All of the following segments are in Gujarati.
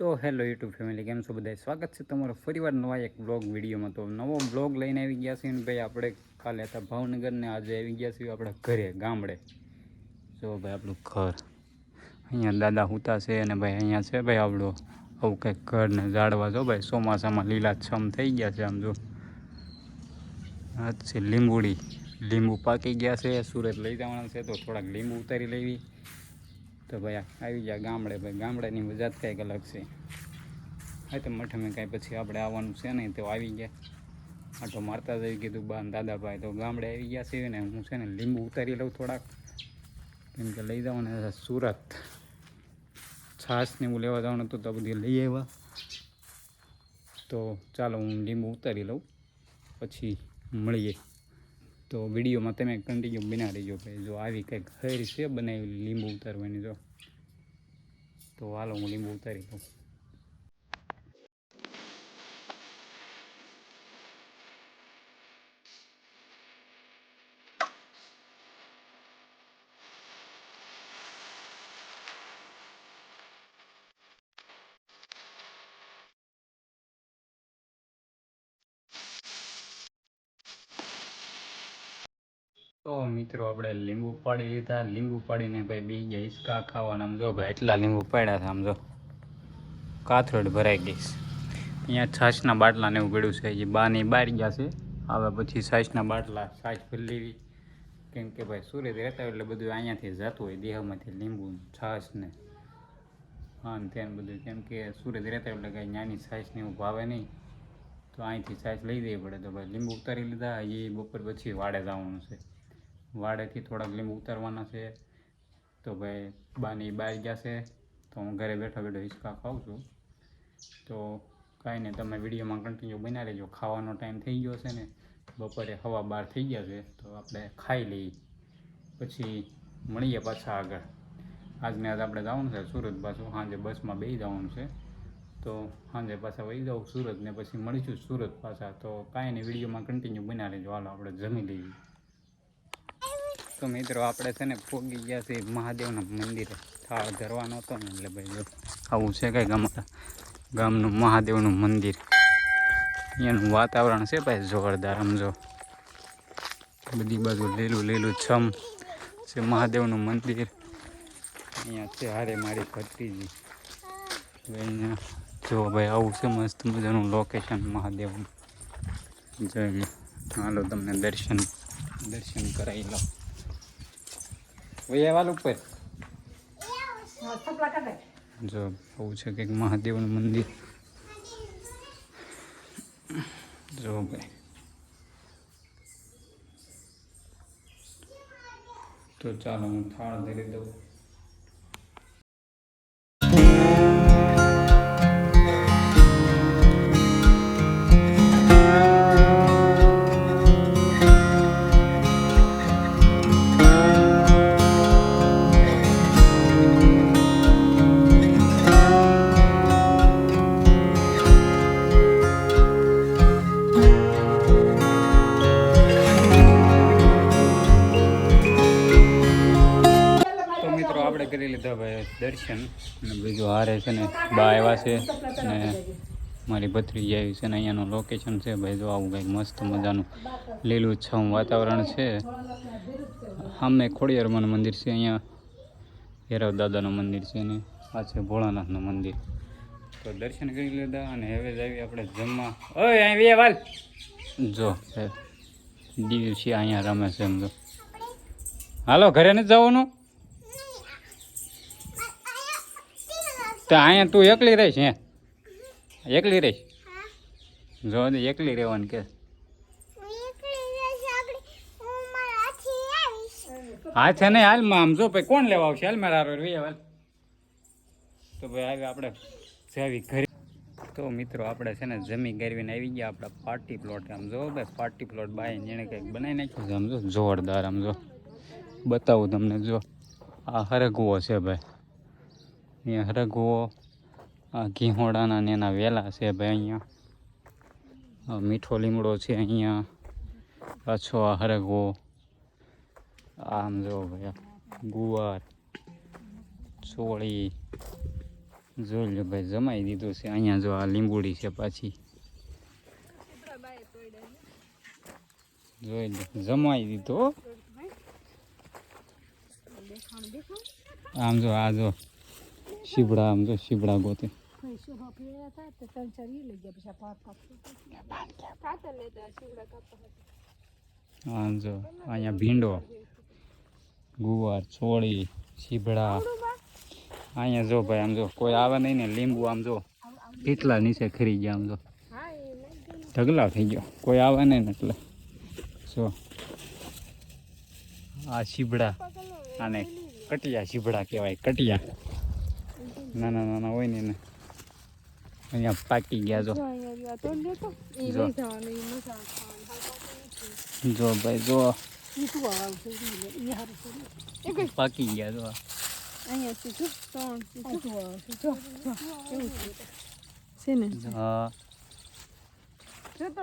તો હેલો યુટ્યુબ ફેમિલી, કેમ છો બધા સ્વાગત છે તમારો ફરીવાર નવા એક બ્લોગ વિડીયોમાં. તો નવો બ્લોગ લઈને આવી ગયા છીએ ભાઈ આપણે કાલે હતા ભાવનગર ને આજે આવી ગયા છીએ આપણા ઘરે, ગામડે. જો ભાઈ આપણું ઘર. અહીંયા દાદા હુતા છે અને ભાઈ અહીંયા છે ભાઈ આપણું આવું કંઈક ઘરને ઝાડવા. જો ભાઈ ચોમાસામાં લીલાછમ થઈ ગયા છે આમ જો. આ છે લીંબુડી. લીંબુ પાકી ગયા છે, સુરત લઈ જવાના છે, તો થોડાક લીંબુ ઉતારી લેવી. તો ભાઈ આવી ગયા ગામડે ભાઈ. ગામડાની મજા જ કંઈક અલગ છે. હા, તો મઠમે કાંઈ પછી આપણે આવવાનું છે નહીં તો આવી ગયા. આટો મારતા જઈ કીધું બા દાદાભાઈ. તો ગામડે આવી ગયા છે ને, હું છે ને લીંબુ ઉતારી લઉં થોડાક. કેમ કે લઈ જવાનું ને સુરત. છાશ ને એવું લેવા જવાનું હતું તો બધી લઈ આવ્યા. તો ચાલો હું લીંબુ ઉતારી લઉં. પછી મળીએ. તો વિડીયોમાં તમે કન્ટિન્યુ બના રહીજો ભાઈ. જો આવી કંઈક ખરી છે બનાવી લીંબુ ઉતારવાની, જો. તો હાલો હું લીંબુ ઉતારી લઉં. તો મિત્રો આપણે લીંબુ પાડી લીધા. લીંબુ પાડીને ભાઈ બી ગયા હિસકા ખાવાના. આમ જો ભાઈ એટલા લીંબુ પાડ્યા હતા આમ જો કાથરોડ ભરાઈ ગઈ અહીંયા છાશના બાટલા ને એવું પડ્યું છે જે બાની બહાર ગયા છે. હવે પછી છાશના બાટલા, છાશ ભરી લેવી. કેમ કે ભાઈ સુરત રહેતા હોય એટલે બધું અહીંયાથી જતું હોય, દેહમાંથી લીંબુ છાશ ને હા, ને ત્યાં બધું કેમ કે સુરત રહેતા એટલે કાંઈ નાની છાશને એવું ભાવે નહીં. તો અહીંથી છાશ લઈ દેવી પડે. તો ભાઈ લીંબુ ઉતારી લીધા એ બપોર પછી વાડે જવાનું છે. વાડેથી થોડાક લીંબુ ઉતારવાના છે. તો ભાઈ બાની બહાર ગયા છે તો હું ઘરે બેઠો બેઠો હિંચકા ખાઉં છું. તો કાંઈ નહીં, તમે વિડીયોમાં કન્ટિન્યુ બના લેજો ખાવાનો ટાઈમ થઈ ગયો છે ને, બપોરે હવા બાર થઈ ગયા છે, તો આપણે ખાઈ લઈએ. પછી મળીએ પાછા આગળ. આજને આજ આપણે જવાનું છે સુરત પાછું. સાંજે બસમાં બે જવાનું છે. તો સાંજે પાછા વહી જાઉં સુરત ને પછી મળીશું સુરત પાછા. તો કાંઈ નહીં, વિડીયોમાં કન્ટિન્યુ બના લેજો હાલો, આપણે જમી લઈએ. તો મિત્રો આપણે છે ને પોગી ગયા છે મહાદેવના મંદિરે. થાળ ધરવાનો હતો ને એટલે ભાઈ જો આવું છે કંઈક અમારા ગામનું મહાદેવનું મંદિર. અહીંયાનું વાતાવરણ છે ભાઈ જોરદાર સમજો બધી બાજુ લીલું લીલું છમ છે મહાદેવનું મંદિર. અહીંયા છે હારે મારી ભત્રીજી. અહીંયા જો ભાઈ આવું છે મસ્ત મજાનું લોકેશન મહાદેવનું. જોઈ હાલો તમને દર્શન દર્શન કરાવી લો વૈયા વાલ ઉપર જો આવું છે કંઈક મહાદેવનું મંદિર જો ભાઈ તો ચાલો હું થાળ ધરી દઉં કરી લીધા ભાઈ દર્શન. અને બીજું હારે છે ને બા આવ્યા છે અને મારી ભત્રીજી આવી છે ને અહીંયાનું લોકેશન છે. ભાઈ જો આવું કંઈક મસ્ત મજાનું લીલું છમ વાતાવરણ છે. સામે ખોડિયારમાંનું મંદિર છે અહીંયા. ભૈરવ દાદાનું મંદિર છે ને. આ છે ભોળાનાથનું મંદિર. તો દર્શન કરી લીધા અને હવે આવી આપણે જમવા. ઓય બે વાલ. જો દીવ છે અહીંયા રમે છે એમ જો. હાલો, ઘરે નથી જવાનું? તો અહીંયા તું એકલી રહીશ હે? એકલી રહીશ? જો ને એકલી રહેવાનું કે. હા છે નહીં હાલમાં આમ જો ભાઈ કોણ લેવા આવશે? હાલ મારા હારો રે હાલ તો ભાઈ આવી આપણે જાવી ઘરે. તો મિત્રો આપણે છે ને જમી ગરવીને આવી ગયા આપણા પાર્ટી પ્લોટ આમ જો ભાઈ પાર્ટી પ્લોટ બાય જેણે કંઈક બનાવી નાખ્યું છે આમ જો જોરદાર આમ જો. બતાવું તમને જો. આ હરગવો છે ભાઈ. અહીંયા હરગવો આ ઘીહોડાના ને એના વેલા છે ભાઈ અહીંયા. મીઠો લીમડો છે અહીંયા. પાછો આ હરગવો આમ જો ભાઈ ગુવાર, ચોળી. જોઈ લો ભાઈ, જમાઈ દીધું છે. અહીંયા જો આ લીંબુડી છે પાછી. જોઈ લો જમાઈ દીધો આમ જો આ જો શીબડા આમ જો શીબડા ગોતે. જો, અહીંયા ભીંડો, ગુવાર, ચોળી શીબડા અહીંયા જો ભાઈ, આમ જો, કોઈ આવે નહીં ને, લીંબુ આમ જો, કેટલા નીચે ખરી ગયા આમ જો. ઢગલા થઈ ગયો, કોઈ આવે નહીં એટલે. જો, આ શીબડા આને કટિયા શીબડા કહેવાય, કટિયા. નાના નાના હોય ને. એને અહીંયા પાકી ગયા જો. જો. ભાઈ, જો. પાકી ગયા જો.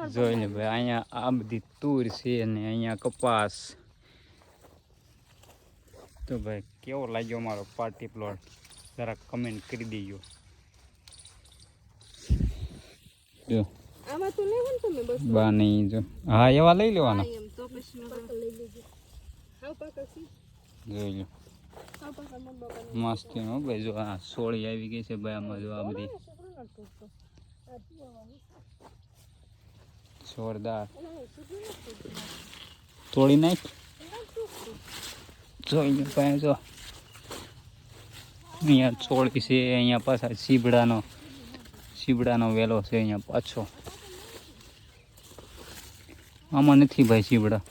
જોઈ લે ભાઈ, અહીંયા આ બધી તૂર છે ને અહીંયા કપાસ. તો ભાઈ, કેવો લાગ્યો મારો પાર્ટી પ્લોટ જરા કમેન્ટ કરી દેજો. જો. આમાં તો લેવું ને તમે બસ. બા નહીં જો. હા એવા લઈ લેવાના. એમ તો પછી લઈ લેજો. હા પાકા સી જોઈ લો. મસ્તી હો ભાઈ. જો આ સોળી આવી ગઈ છે ભાઈ આમાં જો આ બધી. જોરદાર. તોડી નાખ. જોઈ લો ભાઈ જો. અહીંયા છોડ છે, અહીંયા પાછા સીબડાનો સીબડાનો વેલો છે અહીંયા પાછો. આમાં નથી ભાઈ સીબડા.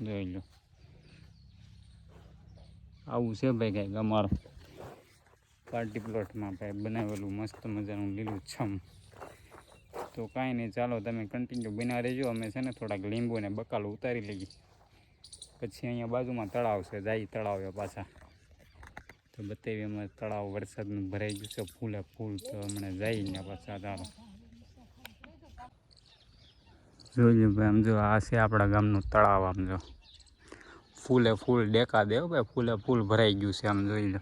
જોઈ લો. આવું છે ભાઈ કંઈક અમારો પાર્ટી પ્લોટમાં ભાઈ બનાવેલું મસ્ત મજાનું લીલું છમ. તો કાંઈ નહીં, ચાલો તમે કન્ટિન્યુ બના રહેજો. અમે છે ને થોડાક લીંબુ ને બકાલ ઉતારી લઈએ. પછી અહીંયા બાજુમાં તળાવ છે, જાય તળાવ પાછા. તો બતાવી અમે તળાવ વરસાદનું ભરાઈ ગયું છે, ફૂલે ફૂલ તો હમણાં જાય અહીંયા પાછા ચાલો જોઈ ભાઈ, આમ જો આ છે આપણા ગામનું તળાવ, આમ જો. ફૂલે ફૂલ ડેકા દેવો ભાઈ, ફૂલે ફૂલ ભરાઈ ગયું છે, આમ જોઈ લો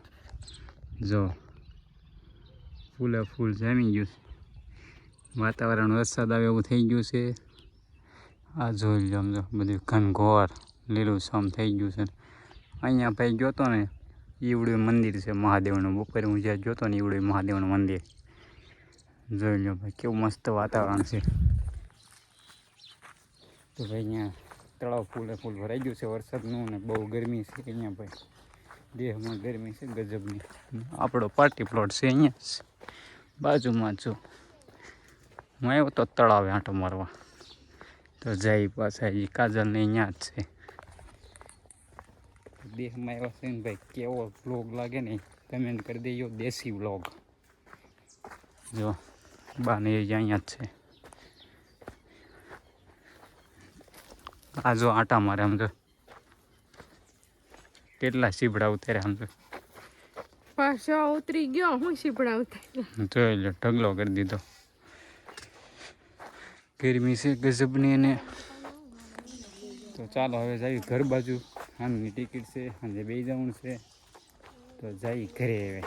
જો. ફૂલે ફૂલ જામી ગયું છે. વાતાવરણ વરસાદ આવે એવું થઈ ગયું છે. આ જોઈ લો આમ જો, બધું ઘનઘોર. લીલું સમ થઈ ગયું છે. અહીંયા ભાઈ જોતો ને, ઈવડું મંદિર છે મહાદેવનું. બપોરે હું જ્યાં જોતો ને ઈવડું મહાદેવનું મંદિર. જોઈ લો ભાઈ, કેવું મસ્ત વાતાવરણ છે. તો ભાઈ અહીંયા તળાવ ફૂલે ફૂલ ભરાઈ ગયું છે વરસાદનું ને બહુ ગરમી છે અહીંયા ભાઈ. દેહમાં ગરમી છે, ગજબની. આપણો પાર્ટી પ્લોટ છે અહીંયા બાજુમાં જો હું આવ્યો તો તળાવે આંટો મારવા. તો જાય પાછા એ કાજલને અહીંયા જ છે. દેહમાં એવા છે ને ભાઈ કેવો વ્લોગ લાગે ને કમેન્ટ કરી દેજો દેશી વ્લોગ જો બાને અહીંયા જ છે. આ જો આટા મારે આમ જો. કેટલા સીપડા ઉતારે આમ જો. પાછો ઉતરી ગયો હું સીપડા ઉતરી જોઈ લો ઢગલો કરી દીધો. ગરમી છે ગજબની ને તો ચાલો હવે જઈએ ઘર બાજુ. આમની ટિકિટ છે સાંજે બે જવાનું છે. તો જઈ ઘરે હવે.